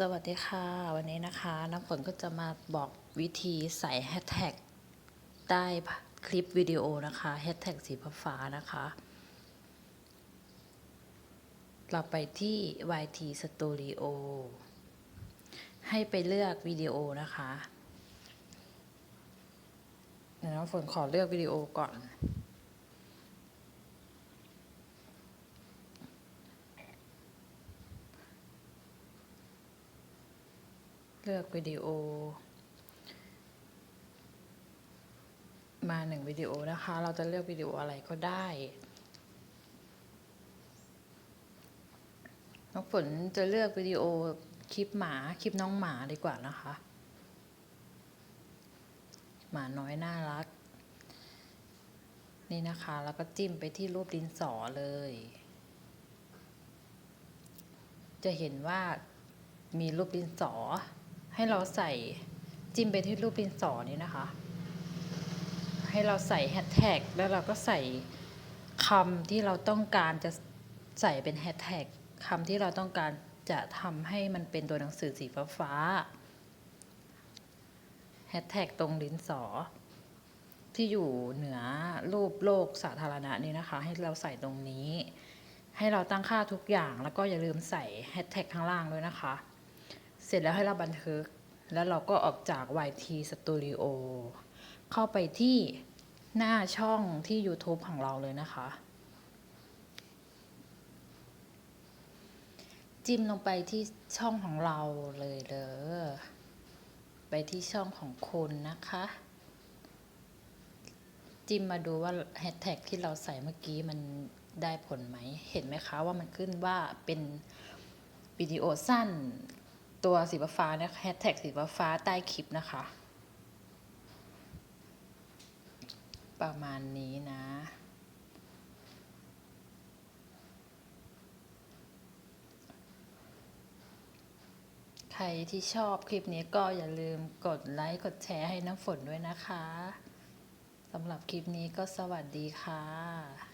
สวัสดีค่ะ วันนี้นะคะน้ำฝนก็จะมาบอกวิธีใส่แฮชแท็กใต้คลิปวิดีโอนะคะแฮชแท็กสีฟ้านะคะ เราไปที่ YT Studio ให้ไปเลือกวิดีโอนะคะเดี๋ยวน้ำฝนขอเลือกวิดีโอก่อน เลือกวิดีโอ มาหนึ่งวิดีโอนะคะ เราจะเลือกวิดีโออะไรก็ได้น้องฝนจะเลือกวิดีโอคลิปหมาคลิปน้องหมาดีกว่านะคะ หมาน้อยน่ารัก นี่นะคะ แล้วก็จิ้มไปที่รูปดินสอเลย จะเห็นว่ามีรูปดินสอ ให้เราใส่จิ้มไปที่รูปดินสอนี้นะคะ ให้เราใส่แฮชแท็กแล้วเราก็ใส่คำที่เราต้องการจะใส่เป็นแฮชแท็กคำที่เราต้องการจะทำให้มันเป็นตัวหนังสือสีฟ้าแฮชแท็กตรงดินสอ ที่อยู่เหนือรูปโลกสาธารณะนี้นะคะ ให้เราใส่ตรงนี้ ให้เราตั้งค่าทุกอย่างแล้วก็อย่าลืมใส่แฮชแท็กข้างล่างด้วยนะคะ เสร็จแล้วให้เราบันทึก แล้วเราก็ออกจาก YT Studio เข้าไปที่หน้าช่องที่ YouTube ของเราเลยนะคะ จิ้มลงไปที่ช่องของเราเลยเด้อไปที่ช่องของคุณนะคะ จิ้มมาดูว่าแฮชแท็กที่เราใส่เมื่อกี้มันได้ผลไหม เห็นไหมคะว่ามันขึ้นว่าเป็นวิดีโอสั้น ตัวสีฟ้านะแฮชแท็กสีฟ้าใต้คลิปนะคะ ประมาณนี้นะใครที่ชอบคลิปนี้ก็อย่าลืมกดไลค์กดแชร์ให้น้ำฝนด้วยนะคะ สำหรับคลิปนี้ก็สวัสดีค่ะ